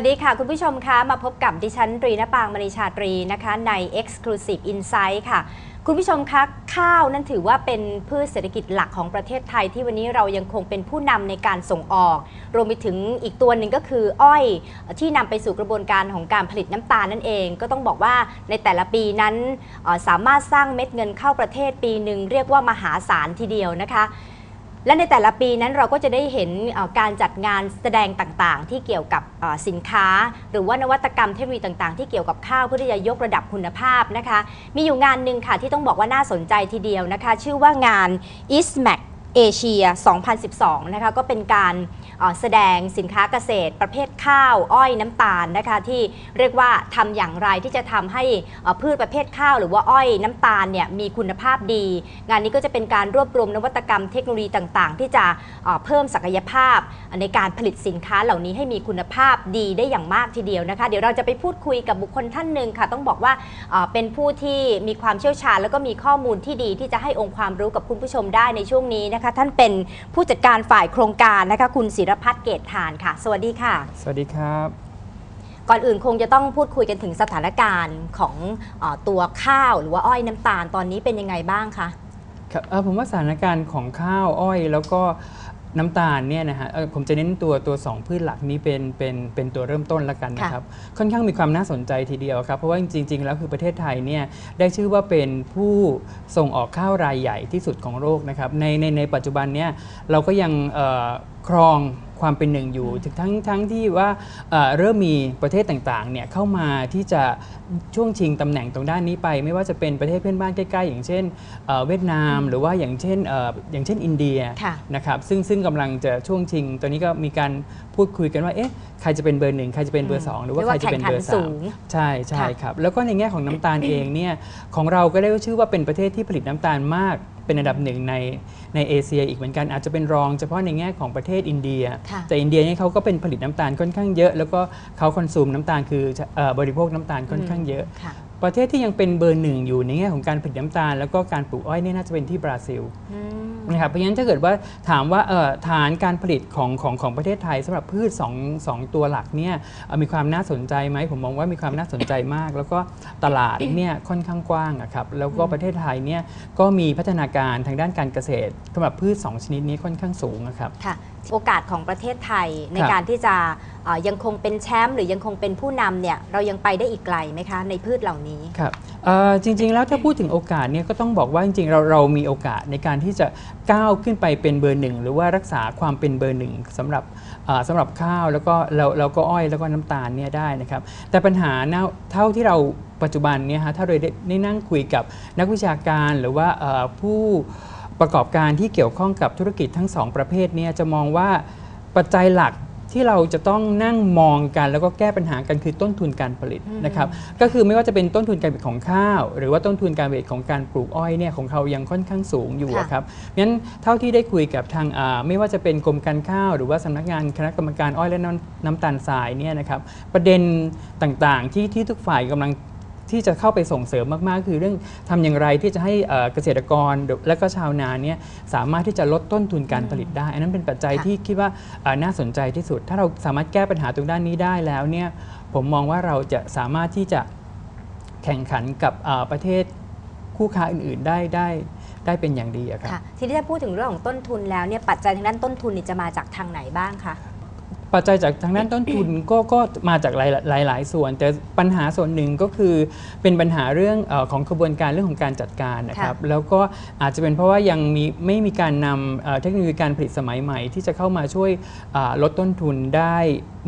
วัสดีค่ะ คุณผู้ชมคะมาพบกับดิฉันตรีนปางมณีชาตรีนะคะใน Exclusive Insight ค่ะ คุณผู้ชมคะข้าวนั้นถือว่าเป็นพืชเศรษฐกิจหลักของประเทศไทยที่วันนี้เรายังคงเป็นผู้นำในการส่งออก รวมไปถึงอีกตัวหนึ่งก็คืออ้อยที่นำไปสู่กระบวนการของการผลิตน้ำตาลนั่นเอง ก็ต้องบอกว่าในแต่ละปีนั้นสามารถสร้างเม็ดเงินเข้าประเทศปีหนึ่งเรียกว่ามหาศาลทีเดียวนะคะ และในแต่ละปีนั้นเราก็จะได้เห็นการจัดงานแสดงต่างๆ ที่เกี่ยวกับสินค้า หรือว่านวัตกรรมเทคโนโลยีต่างๆ ที่เกี่ยวกับข้าวเพื่อที่จะยกระดับคุณภาพนะคะ มีอยู่งานหนึ่งค่ะที่ต้องบอกว่าน่าสนใจทีเดียวนะคะ ชื่อว่างาน ISMAC เอเชีย 2012 นะคะ ก็เป็นการออแสดงสินค้าเกษตร ประเภทข้าว อ้อยน้ำตาลนะคะ ที่เรียกว่าทำอย่างไรที่จะทำให้พืชประเภทข้าว หรือว่าอ้อยน้ำตาลเนี่ยมีคุณภาพดี งานนี้ก็จะเป็นการรวบรวมนวัตกรรมเทคโนโลยีต่างๆ ที่จะเพิ่มศักยภาพ ในการผลิตสินค้าเหล่านี้ให้มีคุณภาพดีได้อย่างมากทีเดียวนะคะ เดี๋ยวเราจะไปพูดคุยกับบุคคลท่านหนึ่งค่ะ ต้องบอกว่าเอ่อเป็นผู้ที่มีความเชี่ยวชาญ แล้วก็มีข้อมูลที่ดีที่จะให้องค์ความรู้กับคุณผู้ชมได้ในช่วงนี้นะคะท่านเป็นผู้จัดการฝ่ายโครงการนะคะ คุณศิรพัฒน์เกตทานค่ะ สวัสดีค่ะ สวัสดีครับ ก่อนอื่นคงจะต้องพูดคุยกันถึงสถานการณ์ของเออตัวข้าวหรือว่าอ้อยน้ำตาลตอนนี้เป็นยังไงบ้างคะครับเอ่อผมว่าสถานการณ์ของข้าวอ้อยแล้วก็ น้ำตาลเนี่ยนะฮะเอ่อผมจะเน้นตัวตัวสองพืชหลักนี้เป็นเป็นเป็นตัวเริ่มต้นละกันนะครับ ค่อนข้างมีความน่าสนใจทีเดียวครับ เพราะว่าจริง ๆ แล้วคือประเทศไทยเนี่ยได้ชื่อว่าเป็นผู้ส่งออกข้าวรายใหญ่ที่สุดของโลกนะครับในในในปัจจุบันเนี่ยเราก็ยังเอ่อครอง ความเป็นหนึ่งอยู่ถึงทั้งทั้งที่ว่าเอ่อเริ่มมีประเทศต่างๆเนี่ยเข้ามาที่จะช่วงชิงตำแหน่งตรงด้านนี้ไป ไม่ว่าจะเป็นประเทศเพื่อนบ้านใกล้ๆ อย่างเช่นเอ่อเวียดนาม หรือว่าอย่างเช่นเอ่ออย่างเช่นอินเดียค่ะนะครับซึ่งซึ่งกำลังจะช่วงชิงตอนนี้ก็มีการ พูดคุยกันว่าเอ๊ะใครจะเป็นเบอร์หนึ่งใครจะเป็นเบอร์สองหรือว่าเรียกใครว่าจะเป็นเบอร์แข่งขันสูสามงใช่ใช่ค่ะครับ แล้วก็ในแง่ของน้ำตาลเองเนี่ยของเราก็ได้ชื่อว่าเป็นประเทศที่ผลิตน้ำตาลมากเป็นอันดับหนึ่งในในเอเชียอีกเหมือนกันอาจจะเป็นรองเฉพาะในแง่ของประเทศอินเดียค่ะแต่อินเดียเนี่ยเขาก็เป็นผลิตน้ำตาลค่อนข้างเยอะ แล้วก็เขาคอนซูมน้ำตาลคือเอ่อบริโภคน้ำตาลค่อนข้างเยอะค่ะ ประเทศที่ยังเป็นเบอร์หนึ่งอยู่ในแง่ของการผลิตน้ำตาล แล้วก็การปลูกอ้อยเนี่ยน่าจะเป็นที่บราซิลอืมนะครับเพราะฉะนั้นถ้าเกิดว่าถามว่าเอ่อฐานการผลิตของของของประเทศไทยสำหรับพืช2งตัวหลักเนี่ยเอ่อมีความน่าสนใจไหมผมมองว่ามีความน่าสนใจมาก แล้วก็ตลาดเนี่ยค่อนข้างกว้างอะครับแล้วก็ประเทศไทยเนี่ยก็มีพัฒนาการทางด้านการเกษตรสำหรับพืช 2 ชนิดนี้ค่อนข้างสูงอะครับค่ะ โอกาสของประเทศไทยในครับการที่จะเอ่อยังคงเป็นแชมป์หรือยังคงเป็นผู้นำเนี่ยเรายังไปได้อีกไกลไหมคะ ในพืชเหล่านี้ครับเอ่อจริงๆแล้วถ้าพูดถึงโอกาสเนี่ยก็ต้องบอกว่าจริงๆเราเรามีโอกาสในการที่จะก้าวขึ้นไปเป็นเบอร์หนึ่งหรือว่ารักษาความเป็นเบอร์หนึ่งสำหรับเอ่อสำหรับข้าวแล้วก็แล้วแล้วก็อ้อยแล้วก็น้ำตาลเนี่ยได้นะครับ แต่ปัญหาเน่าเท่าที่เราปัจจุบันเนี่ยฮะถ้าเราได้ได้นั่งคุยกับนักวิชาการหรือว่าเอ่อผู้ ประกอบการที่เกี่ยวข้องกับธุรกิจทั้งสองประเภทเนี่ยจะมองว่าปัจจัยหลักที่เราจะต้องนั่งมองกันแล้วก็แก้ปัญหากันคือต้นทุนการผลิตอืมนะครับก็คือไม่ว่าจะเป็นต้นทุนการผลิตของข้าว หรือว่าต้นทุนการผลิตของการปลูกอ้อยเนี่ยของเขายังค่อนข้างสูงอยู่ค่ะอะครับงั้นเท่าที่ได้คุยกับทางอ่าไม่ว่าจะเป็นกรมการข้าว หรือว่าสำนักงานคณะกรรมการอ้อยและน้ำน้ำตาลทรายเนี่ยนะครับประเด็นต่างๆที่ที่ทุกฝ่ายกำลัง ที่จะเข้าไปส่งเสริมมากๆ คือเรื่องทำอย่างไรที่จะให้เอ่อเกษตรกรและก็ชาวนาเนี่ยสามารถที่จะลดต้นทุนการผลิตได้ อันนั้นเป็นปัจจัยค่ะที่คิดว่าเอ่อน่าสนใจที่สุด ถ้าเราสามารถแก้ปัญหาตรงด้านนี้ได้แล้วเนี่ยผมมองว่าเราจะสามารถที่จะแข่งขันกับเอ่อประเทศคู่ค้าอื่น ๆ ได้ได้ได้เป็นอย่างดีอะครับค่ะทีนี้ถ้าพูดถึงเรื่องของต้นทุนแล้วเนี่ยปัจจัยทางด้านต้นทุนนี่จะมาจากทางไหนบ้างคะ ปัจจัยจากทางด้านต้นทุนก็ก็มาจากหลายหลายหลายส่วน แต่ปัญหาส่วนหนึ่งก็คือเป็นปัญหาเรื่องเออของกระบวนการเรื่องของการจัดการนะครับแล้วก็อาจจะเป็นเพราะว่ายังมีไม่มีการนำเอ่อเทคโนโลยีการผลิตสมัยใหม่ ที่จะเข้ามาช่วยอ่าลดต้นทุนได้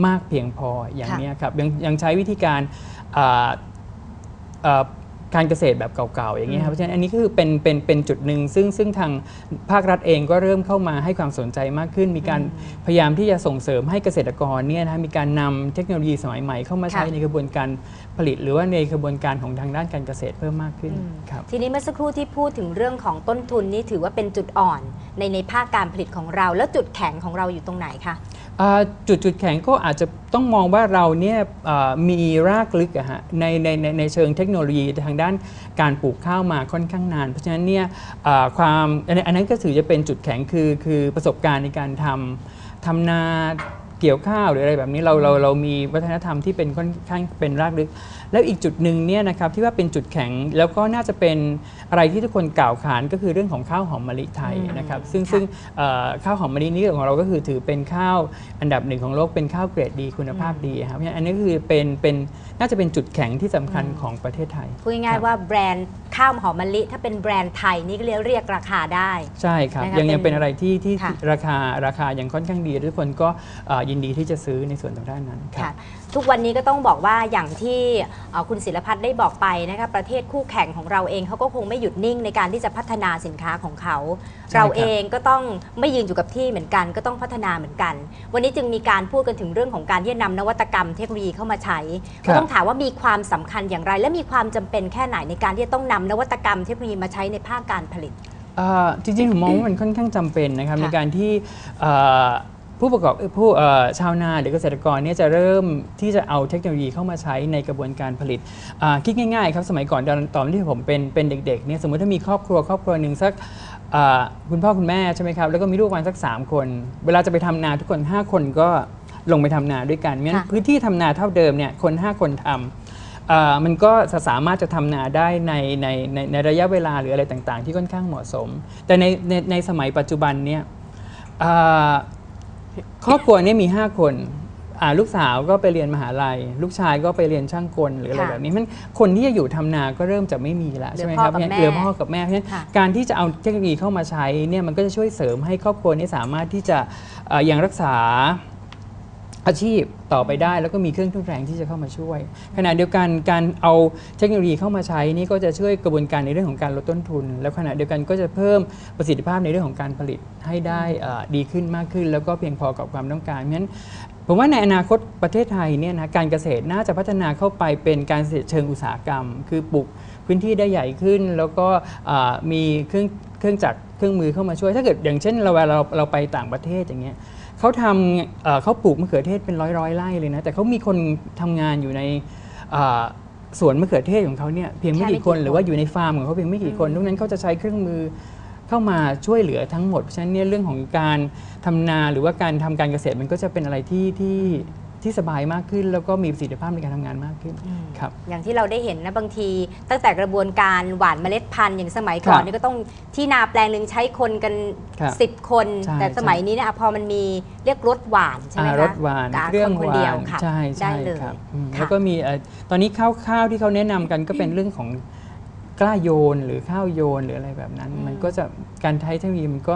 มากเพียงพออย่างค่ะเนี้ยครับยังยังใช้วิธีการอ่าเอ่อ การเกษตรแบบเก่าๆอย่างเงี้ยครับเพราะฉะนั้นอันนี้ก็คือเป็นเป็นเป็นจุดหนึ่งซึ่งซึ่งทางภาครัฐเองก็เริ่มเข้ามาให้ความสนใจมากขึ้น มีการพยายามที่จะส่งเสริมให้เกษตรกรเนี่ยนะมีการนำเทคโนโลยีสมัยใหม่เข้ามาใช้ค่ะ ในกระบวนการผลิต หรือว่าในกระบวนการของทางด้านการเกษตรเพิ่มมากขึ้นอืมครับ ทีนี้เมื่อสักครู่ที่พูดถึงเรื่องของต้นทุนนี่ถือว่าเป็นจุดอ่อนในในภาคการผลิตของเรา แล้วจุดแข็งของเราอยู่ตรงไหนคะอ่า จุดจุดแข็งก็อาจจะต้องมองว่าเราเนี่ยมีรากลึกอะฮะในในในในเชิงเทคโนโลยีทางด้านการปลูกข้าวมาค่อนข้างนาน เพราะฉะนั้นเนี่ยความอันนั้นก็ถือจะเป็นจุดแข็งคือคือประสบการณ์ในการทำทำนาเกี่ยวข้าวหรืออะไรแบบนี้เราเราเรามีวัฒนธรรมที่เป็นค่อนข้างเป็นรากลึก แล้วอีกจุดหนึ่งเนี่ยนะครับที่ว่าเป็นจุดแข็งแล้วก็น่าจะเป็นอะไรที่ทุกคนกล่าวขานก็คือเรื่องของข้าวหอมมะลิไทยอืมนะครับซึ่งค่ะซึ่งเอ่อข้าวหอมมะลินี้ของเราก็คือถือเป็นข้าวอันดับหนึ่งของโลกเป็นข้าวเกรดดีคุณภาพดีครับเพราะฉะนั้นอันนี้คือเป็นเป็นน่าจะเป็นจุดแข็งที่สำคัญของประเทศไทยพูดง่ายๆว่าแบรนด์ข้าวหอมมะลิ ถ้าเป็นแบรนด์ไทยนี่ก็เรียกเรียกราคาได้ ใช่ครับนะคะยังยังเป็เป็นนอะไรที่ที่ค่ะราคาราคายังค่อนข้างดี ทุกคนก็เอ่อยินดีที่จะซื้อในส่วนตรงด้านนั้นครับค่ะ ทุกวันนี้ก็ต้องบอกว่าอย่างที่เอ่อคุณศิลพัฒน์ได้บอกไปนะคะประเทศคู่แข่งของเราเองเขาก็คงไม่หยุดนิ่งในการที่จะพัฒนาสินค้าของเขาใช่ครับเราเองก็ต้องไม่ยืนอยู่กับที่เหมือนกัน ก็ต้องพัฒนาเหมือนกัน วันนี้จึงมีการพูดกันถึงเรื่องของการที่จะนำนวัตกรรมเทคโนโลยีเข้ามาใช้ครัก็บต้องถามว่ามีความสำคัญอย่างไร และมีความจำเป็นแค่ไหนในการที่จะต้องนำนวัตกรรมเทคโนโลยีมาใช้ในภาคการผลิตเอ่อจริงๆผมมองว่ามันค่อนข้างจำเป็นนะครับค่ะในการที่เอ่อ ผู้ประกอบเอ่อผู้เอ่อชาวนาหรือเกษตรกรเนี่ยจะเริ่มที่จะเอาเทคโนโลยีเข้ามาใช้ในกระบวนการผลิตอ่าคิดง่ายๆครับสมัยก่อนตอนตอนที่ผมเป็นเป็นเด็กๆเนี่ยสมมติถ้ามีครอบครัวครอบครัวหนึ่งสักอ่าคุณพ่อคุณแม่ใช่ไหมครับแล้วก็มีลูกประมาณสัก 3 คน เวลาจะไปทำนาทุกคน 5 คนก็ลงไปทำนาด้วยกันงั้นค่ะพื้นที่ทำนาเท่าเดิมเนี่ยคน 5 คนทำเอ่อมันก็จะสามารถจะทำนาได้ในในในในระยะเวลาหรืออะไรต่างๆ ที่ค่อนข้างเหมาะสม แต่ในในในสมัยปัจจุบันเนี่ยเอ่อ ครอบครัวเนี่ยมี 5 คนอ่าลูกสาวก็ไปเรียนมหาลัย ลูกชายก็ไปเรียนช่างกลหรืออะไรค่ะแบบนี้มันคนที่จะอยู่ทำนาก็เริ่มจะไม่มีแล้วเหลือใช่ไหมพ่อครับกับเนี่ยแม่เหลือพ่อกับแม่เพราะฉะนั้นค่ะการที่จะเอาเทคโนโลยีเข้ามาใช้เนี่ยมันก็จะช่วยเสริมให้ครอบครัวนี้สามารถที่จะเอ่อยังรักษา อาชีพต่อไปได้แล้วก็มีเครื่องทุนแรงที่จะเข้ามาช่วย ขณะเดียวกันการเอาเทคโนโลยีเข้ามาใช้นี่ก็จะช่วยกระบวนการในเรื่องของการลดต้นทุน แล้วขณะเดียวกันก็จะเพิ่มประสิทธิภาพในเรื่องของการผลิตให้ได้ดีขึ้นมากขึ้น แล้วก็เพียงพอกับความต้องการเพราะฉะนั้นผมว่าในอนาคตประเทศไทยเนี่ยนะการเกษตรน่าจะพัฒนาเข้าไปเป็นการเกษตรเชิงอุตสาหกรรม คือปลูกพื้นที่ได้ใหญ่ขึ้น แล้วก็มีเครื่องเครื่องจักรเครื่องมือเข้ามาช่วย ถ้าเกิดอย่างเช่นเราเวลาเราเราไปต่างประเทศอย่างเงี้ย เขาทำเอ่อเขาปลูกมะเขือเทศเป็นร้อยร้อยๆไร่เลยนะ แต่เขามีคนทำงานอยู่ในเอ่อสวนมะเขือเทศของเขาเนี่ยเพียงไม่แค่ไม่กี่คนกี่คนหรือว่าอยู่ในฟาร์มของเขาเพียงไม่กี่คนอืมทุกนั้นเขาจะใช้เครื่องมือเข้ามาช่วยเหลือทั้งหมด เพราะฉะนั้นเนี่ยเรื่องของการทำนาหรือว่าการทำการเกษตรมันก็จะเป็นอะไรที่ที่ ที่สบายมากขึ้น แล้วก็มีประสิทธิภาพในการทำงานมากขึ้นครับอย่างที่เราได้เห็นนะบางที ตั้งแต่กระบวนการหว่านเมล็ดพันธุ์อย่างสมัยก่อนครับนี่ก็ต้องที่นาแปลงหนึ่งใช้คนกันครับ10 คนใช่แต่สมัยนี้เนะพอมันมีเรียกรถหวานใช่ไหมอ่าคะรสหวานกับเครื่องคนหเดีวาวนค่ะใช่ได้ใช่เลยครับอืมค่ะแล้วก็มีเอ่อตอนนี้ข้าวข้าวที่เขาแนะนำกันก็เป็นเรื่องของกล้าโยนหรือข้าวโยนหรืออะไรแบบนั้นอืมมันก็จะการใช้เทคโนโลยีมันก็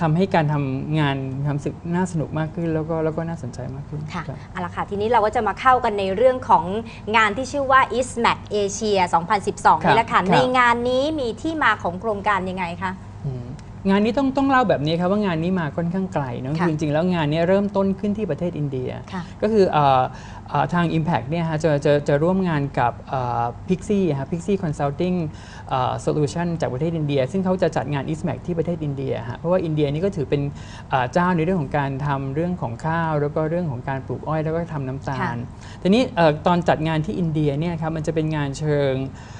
ทำให้การทำงานมีความรู้สึกน่าสนุกมากขึ้น แล้วก็แล้วก็น่าสนใจมากขึ้นค่ะครับเอาละค่ะ ทีนี้เราก็จะมาเข้ากันในเรื่องของงานที่ชื่อว่า ISMAC Asia 2012ครับนี่แหละค่ะครับในงานนี้มีที่มาของโครงการยังไงคะอืม งานนี้ต้องต้องเล่าแบบนี้ครับว่างานนี้มาค่อนข้างไกลเนอะค่ะคือจริงๆ แล้วงานนี้เริ่มต้นขึ้นที่ประเทศอินเดียค่ะก็คือเอ่อเอ่อทาง Impact เนี่ยฮะจะจะจะร่วมงานกับเอ่อ Pixie ฮะ Pixie Consulting เอ่อ Solution จากประเทศอินเดีย ซึ่งเขาจะจัดงาน ISMAC ที่ประเทศอินเดียฮะเพราะว่าอินเดียนี่ก็ถือเป็นเอ่อเจ้าในเรื่องของการทำเรื่องของข้าว แล้วก็เรื่องของการปลูกอ้อยแล้วก็ทำน้ำตาค่ะลทีนี้เอ่อตอนจัดงานที่อินเดียเนี่ยครับมันจะเป็นงานเชิงเอ่อ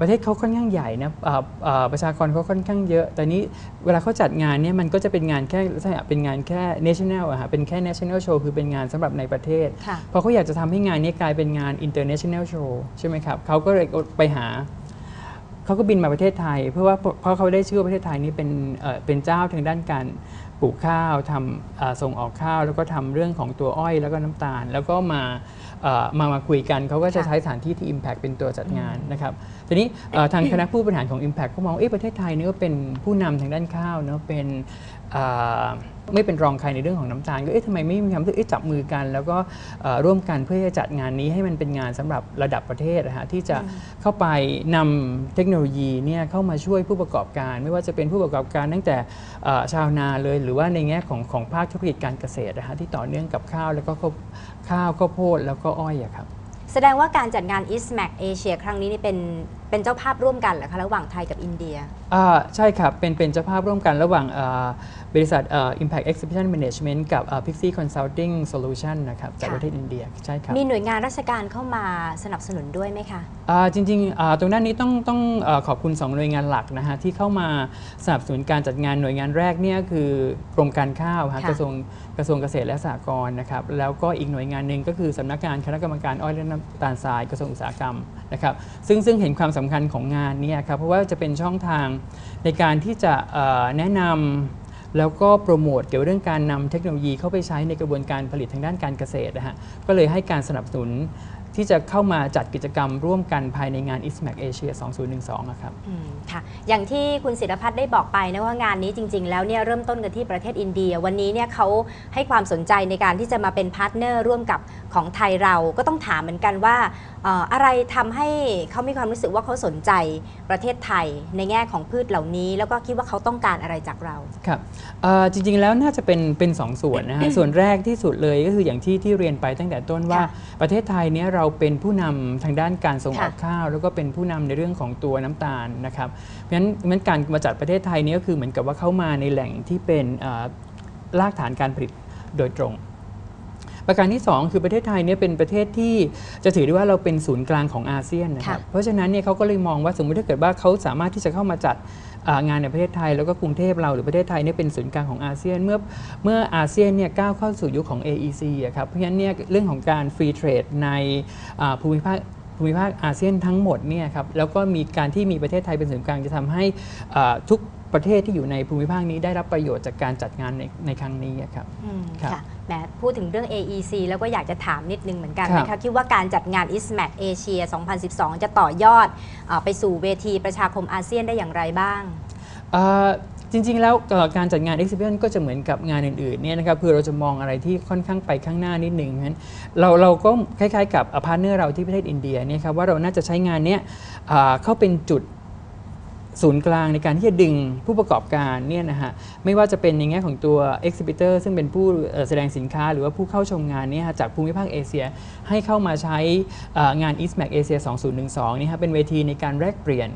ประเทศเขาค่อนข้างใหญ่นะเอ่อเอ่อประชากรเขาค่อนข้างเยอะ แต่นี้เวลาเขาจัดงานเนี่ยมันก็จะเป็นงานแค่ลักษณะเป็นงานแค่ national อะฮะเป็นแค่ national show คือเป็นงานสำหรับในประเทศค่ะเพราะเขาอยากจะทำให้งานนี้กลายเป็นงาน international show ใช่ไหมครับเขาก็เลยไปหาเขาก็บินมาประเทศไทย เพื่อว่าเพราะเขาได้ชื่อว่าประเทศไทยนี้เป็นเอ่อเป็นเจ้าทางด้านการปลูกข้าวทำเอ่อส่งออกข้าว แล้วก็ทำเรื่องของตัวอ้อยแล้วก็น้ำตาล แล้วก็มาเอ่อ มามาคุยกันเขาก็จะค่ะใช้สถานที่ที่ Impact เป็นตัวจัดงานนะครับทีนี้เอ่อทางคณะผู้บริหารของ Impact ก็มองว่าเอ๊ะประเทศไทยนี่ก็เป็นผู้นำทางด้านข้าวเนาะเป็นเอ่อ ไม่เป็นรองใครในเรื่องของน้ำตาลก็เอ๊ะทำไมไม่มีความรู้สึกเอ๊ะจับมือกัน แล้วก็เอ่อร่วมกันเพื่อจะจัดงานนี้ให้มันเป็นงานสำหรับระดับประเทศนะฮะที่จะเข้าไปนำเทคโนโลยีเนี่ยเข้ามาช่วยผู้ประกอบการ ไม่ว่าจะเป็นผู้ประกอบการตั้งแต่เอ่อชาวนาเลย หรือว่าในแง่ของของภาคธุรกิจการเกษตรนะฮะที่ต่อเนื่องกับข้าวแล้วก็ข้าวข้าวข้าวโพดแล้วก็อ้อยอะครับแสดงว่าการจัดงาน ISMAC Asia ครั้งนี้นี่เป็นเป็นเจ้าภาพร่วมกันเหรอคะระหว่างไทยกับอินเดียอ่าใช่ครับเป็นเป็นเจ้าภาพร่วมกันระหว่างอ่า บริษัทอ่า Impact Exhibition Management กับอ่า Pixie Consulting Solution นะครับจากค่ะประเทศอินเดียใช่ครับมีหน่วยงานราชการเข้ามาสนับสนุนด้วยไหมคะอ่าจริงๆอ่าตรงด้านนี้ต้องต้องอาขอบคุณ 2 หน่วยงานหลักนะฮะที่เข้ามาสนับสนุนการจัดงานหน่วยงานแรกเนี่ยคือกรมการข้าวฮะค่ะกระทรวงกระทรวงเกษตรและสหกรณ์นะครับแล้วก็อีกหน่วยงานหนึ่งก็คือสำนักงานคณะกรรมการอ้อยและน้ำตาลทรายกระทรวงอุตสาหกรรมนะครับซึ่งซึ่งเห็นความสำคัญของงานเนี้ครับเพราะว่าจะเป็นช่องทางในการที่จะเอ่อแนะนำ แล้วก็โปรโมทเกี่ยวกับเรื่องการนำเทคโนโลยีเข้าไปใช้ในกระบวนการผลิตทางด้านการเกษตรนะฮะก็เลยให้การสนับสนุนที่จะเข้ามาจัดกิจกรรมร่วมกันภายในงาน ISMAC Asia 2012อะครับอืมค่ะ อย่างที่คุณศิรพัฒน์ได้บอกไปนะว่างานนี้จริง ๆ แล้วเนี่ยเริ่มต้นกันที่ประเทศอินเดีย วันนี้เนี่ยเขาให้ความสนใจในการที่จะมาเป็นพาร์ทเนอร์ร่วมกับ ของไทยเราก็ต้องถามเหมือนกันว่าเอ่ออะไรทำให้เขามีความรู้สึกว่าเขาสนใจประเทศไทยในแง่ของพืชเหล่านี้ แล้วก็คิดว่าเขาต้องการอะไรจากเราครับเอ่อจริงๆแล้วน่าจะเป็นเป็นสองส่วนนะฮะส่วนแรกที่สุดเลยก็คืออย่างที่ที่เรียนไปตั้งแต่ต้นว่าค่ะประเทศไทยเนี้ยเราเป็นผู้นำทางด้านการส่งออกค่ะข้าว แล้วก็เป็นผู้นำในเรื่องของตัวน้ำตาลนะครับเพราะฉะนั้นเพราะฉะนั้นการมาจัดประเทศไทยเนี้ก็คือเหมือนกับว่าเข้ามาในแหล่งที่เป็นเอ่อรากฐานการผลิตโดยตรง ประการที่ 2 คือประเทศไทยเนี่ยเป็นประเทศที่จะถือได้ว่าเราเป็นศูนย์กลางของอาเซียนนะครับค่ะเพราะฉะนั้นเนี่ยเขาก็เลยมองว่าสมมติถ้าเกิดว่าเขาสามารถที่จะเข้ามาจัดอ่างานในประเทศไทยแล้วก็กรุงเทพเราหรือประเทศไทยเนี่ยเป็นศูนย์กลางของอาเซียน เมื่อเมื่ออาเซียนเนี่ยก้าวเข้าสู่ยุคของ AEC อะครับเพราะฉะนั้นเนี่ยเรื่องของการฟรีเทรดในอ่าภูมิภาคภูมิภาคอาเซียนทั้งหมดเนี่ยครับแล้วก็มีการที่มีประเทศไทยเป็นศูนย์กลางจะทำให้อ่าทุกประเทศที่อยู่ในภูมิภาคนี้ได้รับประโยชน์จากการจัดงานในในครั้งนี้อะครับอืมครับค่ะ แหมพูดถึงเรื่อง AEC แล้วก็อยากจะถามนิดนึงเหมือนกันครับนะคะคิดว่าการจัดงาน ISMAC Asia 2012 จะต่อยอดเออไปสู่เวทีประชาคมอาเซียนได้อย่างไรบ้างเอ่อจริง ๆ แล้วเอ่อการจัดงาน Exhibition ก็จะเหมือนกับงานอื่นๆเนี่ยนะครับคือเราจะมองอะไรที่ค่อนข้างไปข้างหน้านิดหนึ่งนั้นเราเราก็คล้ายๆ กับพาร์ทเนอร์เราที่ประเทศอินเดียเนี่ยครับว่าเราน่าจะใช้งานเนี้ยอ่าเข้าเป็นจุด ศูนย์กลางในการที่จะดึงผู้ประกอบการเนี่ยนะฮะไม่ว่าจะเป็นในแง่ของตัว exhibitor ซึ่งเป็นผู้แสดงสินค้าหรือว่าผู้เข้าชมงานเนี่ยจากภูมิภาคเอเชีย ให้เข้ามาใช้เอ่องาน ISMAC Asia 2012นี่ฮะเป็นเวทีในการแลกเปลี่ยน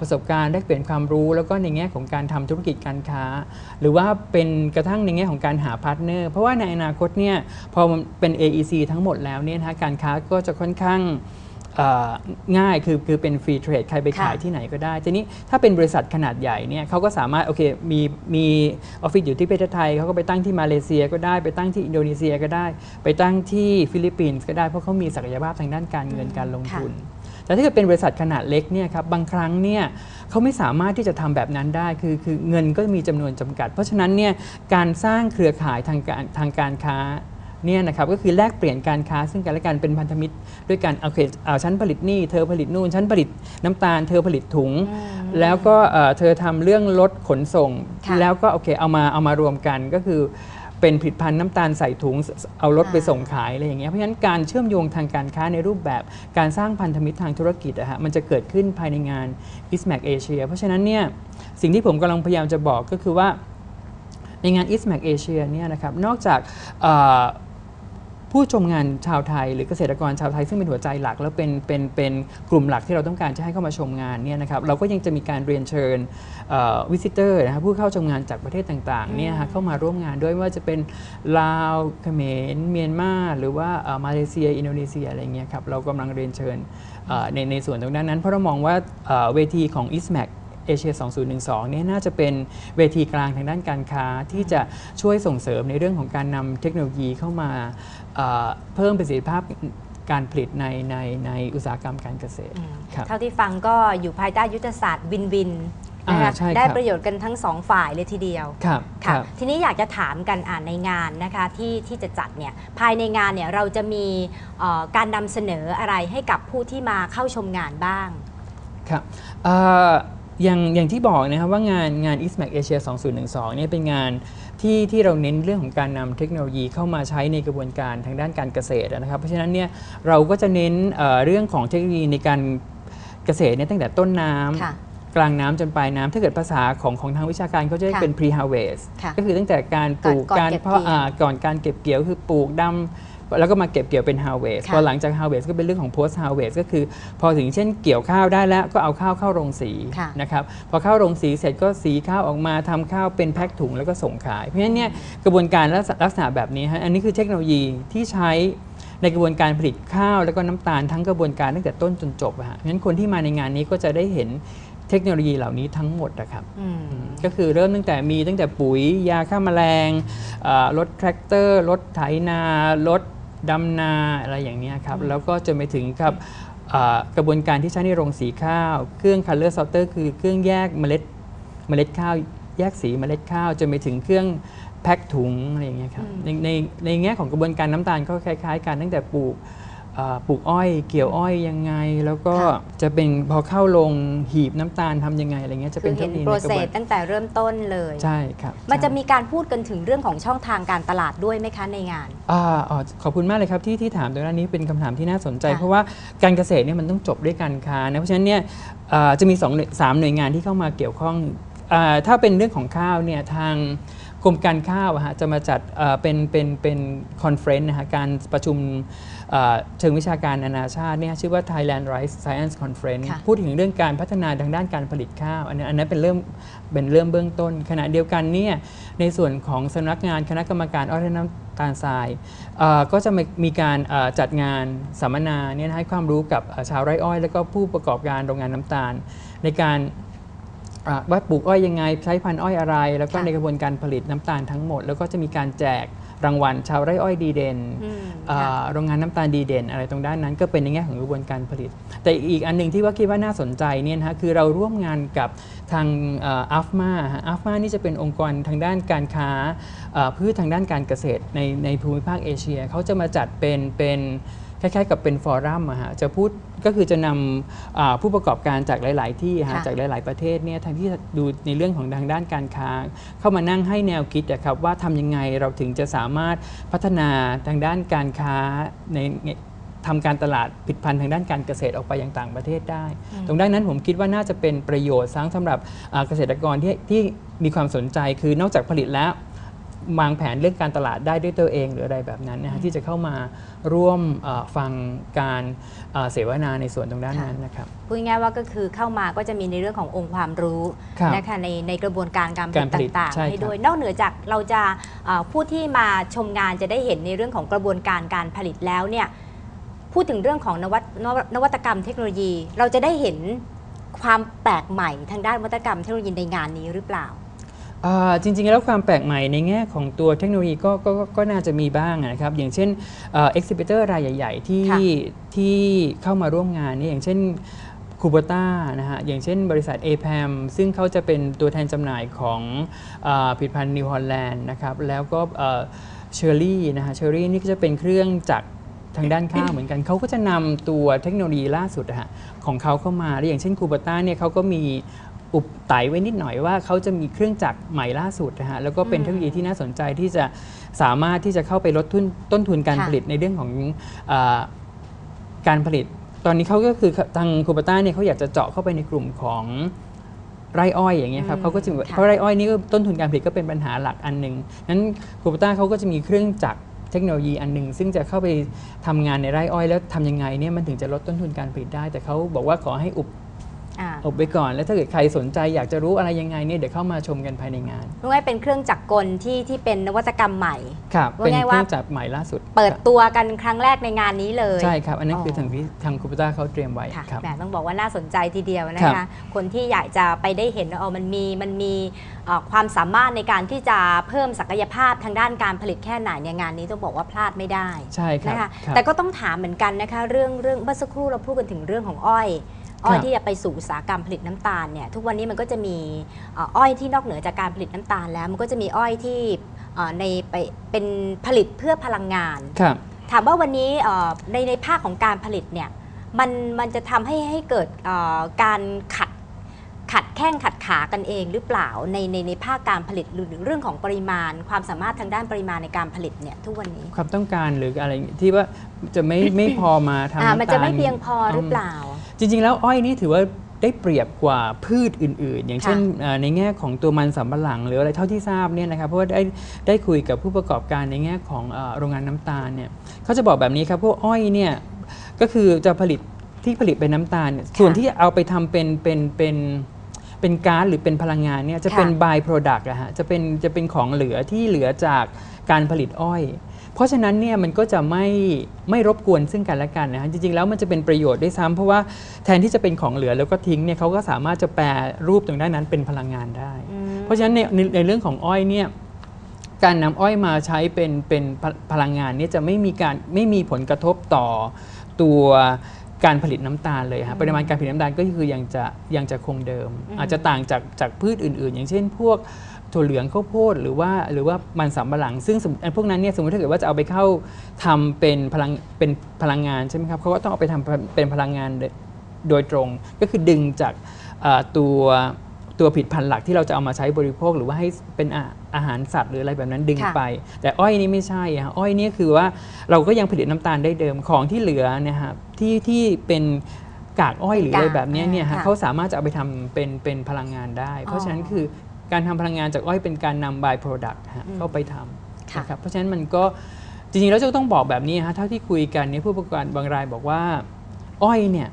ประสบการณ์แลกเปลี่ยนความรู้ แล้วก็ในแง่ของการทำธุรกิจการค้า หรือว่าเป็นกระทั่งในแง่ของการหาพาร์ทเนอร์เพราะว่าในอนาคตเนี่ยพอเป็น AEC ทั้งหมดแล้วเนี่ยนะฮะการค้าก็จะค่อนข้าง ง่ายคือคือเป็นฟรีเทรดใครไปขายค่ะที่ไหนก็ได้ ทีนี้ถ้าเป็นบริษัทขนาดใหญ่เนี่ยเขาก็สามารถโอเคมีมีออฟฟิศอยู่ที่ประเทศไทยเขาก็ไปตั้งที่มาเลเซียก็ได้ไปตั้งที่อินโดนีเซียก็ได้ ไปตั้งที่ฟิลิปปินส์ก็ได้เพราะเขามีศักยภาพทางด้านการเงินอืมการลงค่ะทุน แต่ถ้าเกิดเป็นบริษัทขนาดเล็กเนี่ยครับบางครั้งเนี่ยเขาไม่สามารถที่จะทำแบบนั้นได้คือคือเงินก็มีจำนวนจำกัด เพราะฉะนั้นเนี่ยการสร้างเครือข่ายทางการทางการค้า เนี่ยนะครับก็คือแลกเปลี่ยนการค้าซึ่งกันและกันเป็นพันธมิตร ด้วยกันโอเคเอาฉันผลิตนี่เธอผลิตนู่นฉันผลิตน้ำตาล เธอผลิตถุงอืมแล้วก็เอ่อเธอทำเรื่องรถขนส่งค่ะแล้วก็โอเคเอามาเอามารวมกันก็คือเป็นผลิตภัณฑ์น้ำตาลใส่ถุงเอารถไปอ่าส่งขายอะไรอย่างเงี้ยเพราะฉะนั้นการเชื่อมโยงทางการค้าในรูปแบบการสร้างพันธมิตรทางธุรกิจอะฮะมันจะเกิดขึ้นภายในงาน ISMAC Asia เพราะฉะนั้นเนี่ยสิ่งที่ผมกำลังพยายามจะบอกก็คือว่าในงาน ISMAC Asia เนี่ยนะครับนอกจากเอ่อ ผู้ชมงานชาวไทย หรือเกษตรกรชาวไทยซึ่งเป็นหัวใจหลัก แล้วเป็นเป็นเป็นกลุ่มหลักที่เราต้องการจะให้เข้ามาชมงานเนี่ยนะครับเราก็ยังจะมีการเรียนเชิญวิสิเตอร์นะครับผู้เข้าชมงานจากประเทศต่างๆเนี่ยฮะเข้ามาร่วมงานด้วยว่าจะเป็นลาวเขมรเมียนมาหรือว่ามาเลเซีย อินโดนีเซียอะไรเงี้ยครับเรากำลังเรียนเชิญในในส่วนตรงนั้นนั้นเพราะเรามองว่าเอ่อเวทีของ ISMAC เอเชีย 2012เนี่ยน่าจะเป็นเวทีกลางทางด้านการค้าที่จะช่วยส่งเสริมในเรื่องของการนำเทคโนโลยีเข้ามาเอ่อเพิ่มประสิทธิภาพการผลิตในในในอุตสาหกรรมการเกษตรอืมครับเท่าที่ฟังก็อยู่ภายใต้ยุทธศาสตร์วินวินนะอ่าคะใช่ครับได้ประโยชน์กันทั้งสองฝ่ายเลยทีเดียวครับคค่ะรับทีนี้อยากจะถามกันอ่านในงานนะคะที่ที่จะจัดเนี่ยภายในงานเนี่ยเราจะมีเอ่อการนำเสนออะไรให้กับผู้ที่มาเข้าชมงานบ้างครับเอ่ออย่างอย่างที่บอกนะครับว่างานงาน ISMAC Asia 2012เนี่ยเป็นงานที่ที่เราเน้นเรื่องของการนำเทคโนโลยีเข้ามาใช้ในกระบวนการทางด้านการเกษตรนะครับ เพราะฉะนั้นเนี่ยเราก็จะเน้นเอ่อเรื่องของเทคโนโลยีในการเกษตรเนี่ยตั้งแต่ต้นน้ำค่ะกลางน้ำจนปลายน้ำถ้าเกิดภาษาของของทางวิชาการเขาจะเรียกค่ะเป็น pre harvest ค่ะก็คือตั้งแต่การปลูกก่อนการเก็บเพาะเกี่ยวอ่าก่อนการเก็บเกี่ยวคือปลูกด แล้วก็มาเก็บเกี่ยวเป็น harvest ค่ะพอหลังจาก harvest ก็เป็นเรื่องของ post harvest ก็คือ พอถึงเช่นเกี่ยวข้าวได้แล้วก็เอาข้าวเข้าโรงสีค่ะนะครับพอเข้าโรงสีเสร็จก็สีข้าวออกมาทำข้าวเป็นแพ็คถุงแล้วก็ส่งขาย เพราะฉะนั้นเนี่ยกระบวนการลักษณะแบบนี้ฮะอันนี้คือเทคโนโลยีที่ใช้ในกระบวนการผลิตข้าวแล้วก็น้ำตาลทั้งกระบวนการตั้งแต่ต้นจนจบอะฮะเพราะฉะนั้นคนที่มาในงานนี้ก็จะได้เห็น เทคโนโลยีเหล่านี้ทั้งหมดนะครับอืมก็คือเริ่มตั้งแต่มีตั้งแต่ปุ๋ยยาฆ่าแมลงเอ่อรถแทรกเตอร์รถไถนารถดำนาอะไรอย่างเนี้ยครับแล้วก็จนไปถึงกับเอ่อกระบวนการที่ใช้ในโรงสีข้าว เครื่อง color sorter คือเครื่องแยกเมล็ดเมล็ดข้าวแยกสีเมล็ดข้าวจนไปถึงเครื่องแพ็คถุงอะไรอย่างเงี้ยครับอืมในในในแง่ของกระบวนการน้ำตาลก็คล้าย ๆ กันตั้งแต่ปลูกเอ่อ ปลูกอ้อยเกี่ยวอ้อยยังไง แล้วก็จะเป็นพอเข้าลงหีบน้ำตาลทำยังไงอะไรเงี้ยจะคืเป็อนเห็นทคโลยีโปรในกระเซบวสนตั้งแต่เริ่มต้นเลยใช่ครับมันจะใช่มีการพูดกันถึงเรื่องของช่องทางการตลาดด้วยไหมคะในงานอาอ๋อขอบคุณมากเลยครับที่ที่ถามตรงนี้เป็นคำถามที่น่าสนใจค่ะเพราะว่าการเกษตรเนี่ยมันต้องจบด้วยการค้านะเพราะฉะนั้นเนี่ยเอ่อจะมีสองหน่วยสามหน่วยงานที่เข้ามาเกี่ยวข้องอ่าถ้าเป็นเรื่องของข้าวเนี่ยทาง กรมการข้าวอะฮะจะมาจัดเอ่อเป็นเป็นเป็นคอนเฟรนซ์นะฮะการประชุมเอ่อเชิงวิชาการนานาชาติเนี่ยชื่อว่า Thailand Rice Science Conference ค่ะพูดถึงเรื่องการพัฒนาทางด้านการผลิตข้าวอันนั้นอันนั้นเป็นเริ่มเป็นเริ่มเบื้องต้น ขณะเดียวกันเนี่ยในส่วนของสำนักงานคณะกรรมการอ้อยและน้ำตาลทรายเอ่อก็จะมีมีการเอ่อจัดงานสัมมนาเนี่ยนะให้ความรู้กับเอ่อชาวไร่อ้อย แล้วก็ผู้ประกอบการโรงงานน้ำตาล ในการอ่า ว่าปลูกอ้อยยังไงใช้พันธุ์อ้อยอะไร แล้วก็ค่ะในกระบวนการผลิตน้ำตาลทั้งหมด แล้วก็จะมีการแจกรางวัลชาวไร่อ้อยดีเด่นอืมอ่าค่ะโรงงานน้ำตาลดีเด่น อะไรตรงด้านนั้น ก็เป็นในแง่ของกระบวนการผลิต แต่อีกอันหนึ่งที่ว่าคิดว่าน่าสนใจเนี่ยนะฮะคือเราร่วมงานกับทางอัฟมาอัฟมานี่จะเป็นองค์กรทางด้านการค้าเอ่อพืชทางด้านการเกษตรในในภูมิภาคเอเชียเขาจะมาจัดเป็นเป็น คล้ายๆ กับเป็นฟอรัมอะฮะจะพูดก็คือจะนำอ่าผู้ประกอบการจากหลาย ๆ ที่ฮะค่ะจากหลาย ๆ ประเทศเนี่ยทางที่ดูในเรื่องของทางด้านการค้า เข้ามานั่งให้แนวคิดอะครับว่าทำยังไงเราถึงจะสามารถพัฒนาทางด้านการค้าในในทำการตลาดผลิตภัณฑ์ทางด้านการเกษตรออกไปยังต่างประเทศได้ ตรงด้านนั้นผมคิดว่าน่าจะเป็นประโยชน์ทั้งสำหรับอ่าเกษตรกรที่ที่มีความสนใจคือนอกจากผลิตแล้ว วางแผนเรื่องการตลาดได้ด้วยตัวเองหรืออะไรแบบนั้นนะฮะที่จะเข้ามาร่วมเอ่อฟังการเอ่อเสวนาในส่วนตรงด้านนั้นนะครับพูดง่ายๆว่าก็คือเข้ามาก็จะมีในเรื่องขององค์ความรู้ครับนะคะในในกระบวนการการผการผลิลิตตต่างใช่ๆครับให้ด้วยนอกเหนือจากเราจะเอ่อผู้ที่มาชมงานจะได้เห็นในเรื่องของกระบวนการการผลิตแล้วเนี่ยพูดถึงเรื่องของนวัตนวัตนวัตกรรมเทคโนโลยี เราจะได้เห็นความแปลกใหม่ทางด้านนวัตกรรมเทคโนโลยีในงานนี้หรือเปล่าอ่า จริงๆ แล้วความแปลกใหม่ในแง่ของตัวเทคโนโลยีก็ก็ก็ก็น่าจะมีบ้างนะครับ อย่างเช่นเอ็กซิบิเตอร์รายใหญ่ ๆ ที่ค่ะที่เข้ามาร่วมงานนี่อย่างเช่นคูโบต้านะฮะอย่างเช่นบริษัท APAM ซึ่งเขาจะเป็นตัวแทนจำหน่ายของอาผลิตภัณฑ์นิวฮอลแลนด์นะครับแล้วก็เชอร์รี่นะฮะเชอร์รี่นี่ก็จะเป็นเครื่องจักรทางด้านข้าวเหมือนกัน เขาก็จะนำตัวเทคโนโลยีล่าสุดอะฮะของเขาเข้ามาแล้วอย่างเช่นคูโบต้าเนี่ยเขาก็มี อุบไตไว้นิดหน่อยว่าเขาจะมีเครื่องจักรใหม่ล่าสุดนะฮะแล้วก็เป็นอืมเทคโนโลยีที่น่าสนใจที่จะสามารถที่จะเข้าไปลดทุนต้นทุนการค่ะผลิตในเรื่องของอาการผลิต ตอนนี้เขาก็คือทางคูปต้าเนี่ยเขาอยากจะเจาะเข้าไปในกลุ่มของไร่อ้อยอย่างเงี้ยครับอืมเขาก็จะค่ะเพราะไร่อ้อยนี่ก็ต้นทุนการผลิตก็เป็นปัญหาหลักอันหนึ่งนั้นคูปต้าเขาก็จะมีเครื่องจักรเทคโนโลยีอันหนึ่งซึ่งจะเข้าไปทำงานในไร่อ้อย แล้วทำยังไงเนี่ยมันถึงจะลดต้นทุนการผลิตได้ แต่เขาบอกว่าขอให้อุบ อ่าอบไว้ก่อน แล้วถ้าเกิดใครสนใจอยากจะรู้อะไรยังไงเนี่ยเดี๋ยวเข้ามาชมกันภายในงานรู้ไหมเป็นเครื่องจักรกลที่ที่เป็นนวัตกรรมใหม่ครับว่าเป็นไงเคว่ารื่องจักรใหม่ล่าสุด เปิดครับตัวกันครั้งแรกในงานนี้เลยใช่ครับ อันนั้นอ๋อคือทางที่ทางคูปต้าเขาเตรียมไว้ค่ะครับแหมต้องบอกว่าน่าสนใจทีเดียวนะครัคะบคนที่อยากจะไปได้เห็นว่าเออมันมีมันมีเอ่อความสามารถในการที่จะเพิ่มศักยภาพทางด้านการผลิตแค่ไหนเนี่ยงานนี้ต้องบอกว่าพลาดไม่ได้ใช่ครับนะคะครับแต่ก็ต้องถามเหมือนกันนะคะเรื่องเรื่องเมื่อสักครู่เราพูดกันถึงเรื่องของอ้อย อ้อยครับที่จะไปสู่อุตสาหกรรมผลิตน้ำตาลเนี่ยทุกวันนี้มันก็จะมีเอ่ออ้อยที่นอกเหนือจากการผลิตน้ำตาลแล้ว มันก็จะมีอ้อยที่เอ่อในไปเป็นผลิตเพื่อพลังงานครับถามว่าวันนี้เอ่อในในภาคของการผลิตเนี่ยมันมันจะทำให้ให้เกิดเอ่อการขัดขัดแข้งขัดขากันเองหรือเปล่าในในในภาคการผลิตหรือเรื่องของปริมาณ ความสามารถทางด้านปริมาณในการผลิตเนี่ยทุกวันนี้ความต้องการหรืออะไรที่ว่าจะไม่ไม่พอมาทำอ่าน้ำตาลมันจะไม่เพียงพอหรือเปล่า จริง ๆ แล้วอ้อยนี่ถือว่าได้เปรียบกว่าพืชอื่น ๆ อย่างเช่นเอ่อในแง่ของตัวมันสำปะหลังหรืออะไรเท่าที่ทราบเนี่ยนะครับเพราะว่าได้ได้คุยกับผู้ประกอบการในแง่ของเอ่อโรงงานน้ำตาลเนี่ยเขาจะบอกแบบนี้ครับพวกอ้อยเนี่ยก็คือจะผลิตที่ผลิตเป็นน้ำตาลเนี่ยส่วนที่เอาไปทำเป็นเป็นเป็นเป็นก๊าซหรือเป็นพลังงานเนี่ยจะเป็นค่ะบายโปรดักต์อะฮะจะเป็นจะเป็นของเหลือที่เหลือจากการผลิตอ้อย เพราะฉะนั้นเนี่ยมันก็จะไม่ไม่รบกวนซึ่งกันและกันนะฮะจริงๆแล้วมันจะเป็นประโยชน์ด้วยซ้ำเพราะว่าแทนที่จะเป็นของเหลือแล้วก็ทิ้งเนี่ยเขาก็สามารถจะแปรรูปตรงด้านนั้นเป็นพลังงานได้อืมเพราะฉะนั้นในในในเรื่องของอ้อยเนี่ยการนำอ้อยมาใช้เป็นเป็นพพลังงานเนี่ยจะไม่มีการไม่มีผลกระทบต่อตัวการผลิตน้ำตาลเลยฮะปริมาณการผลิตน้ำตาลก็คือยังจะยังจะคงเดิมอืมอาจจะต่างจากจากพืชอื่น ๆ อย่างเช่นพวก ถั่วเหลืองข้าวโพดหรือว่าหรือว่ามันสำปะหลัง ซึ่งสมมุติพวกนั้นเนี่ยสมมติถ้าเกิดว่าจะเอาไปเข้าทำเป็นพลังเป็นพลังงานใช่ไหมครับเขาก็ต้องเอาไปทำเป็นพลังงานโดยตรง ก็คือดึงจากเอ่อตัวตัวผลิดพันธุ์หลักที่เราจะเอามาใช้บริโภคหรือว่าให้เป็นอาอาหารสัตว์หรืออะไรแบบนั้นดึงค่ะไป แต่อ้อยนี่ไม่ใช่อะอ้อยนี่คือว่าเราก็ยังผลิตน้ำตาลได้เดิมของที่เหลือเนยฮะที่ที่เป็นกากอ้อยหรืออะไรแบบเนี้ยเนี่ยฮะค่ะเขาสามารถจะเอาไปทำเป็นเป็นพลังงานได้ เพราะฉะนั้นคือ การทำพลังงานจากอ้อยเป็นการนำ by product ฮะอืมเข้าไปทค่ะำนะครับเพราะฉะนั้นมันก็จริงๆแล้วจะต้องบอกแบบนี้ฮะเท่าที่คุยกันเนี่ยผู้ประกอบการบางรายบอกว่า อ้อยเนี่ย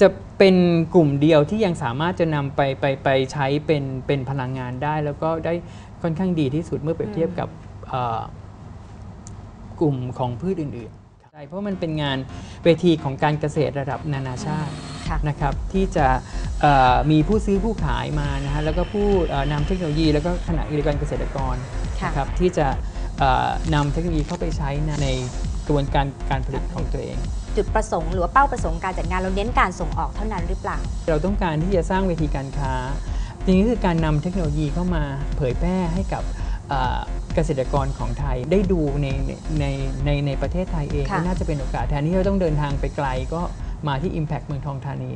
จะเป็นกลุ่มเดียวที่ยังสามารถจะนำไปไปไปใช้เป็นเป็นพลังงานได้ แล้วก็ได้ค่อนข้างดีที่สุดเมื่อเปรียบเทียบกับเอ่อกลุ่มของพืชอื่นๆใช่เพราะมันเป็นงานเวทีของการเกษตรระดับนานาชาติค่ะ นะครับที่จะเอ่อมีผู้ซื้อผู้ขายมานะฮะแล้วก็ผู้เอ่อนำเทคโนโลยี แล้วก็ขณะเดียวกันเกษตรกรค่ะนะครับที่จะเอ่อนำเทคโนโลยีเข้าไปใช้ในกระบวนการการผลิตของตัวเอง จุดประสงค์หรือว่าเป้าประสงค์การจัดงานเราเน้นการส่งออกเท่านั้นหรือเปล่า เราต้องการที่จะสร้างเวทีการค้าจริงๆก็คือการนำเทคโนโลยีเข้ามาเผยแพร่ให้กับเอ่อเกษตรกรของไทยได้ดูในในในในประเทศไทยเองค่ะก็น่าจะเป็นโอกาสแทนที่เราต้องเดินทางไปไกลก็ มาที่ Impact เมืองทองธานี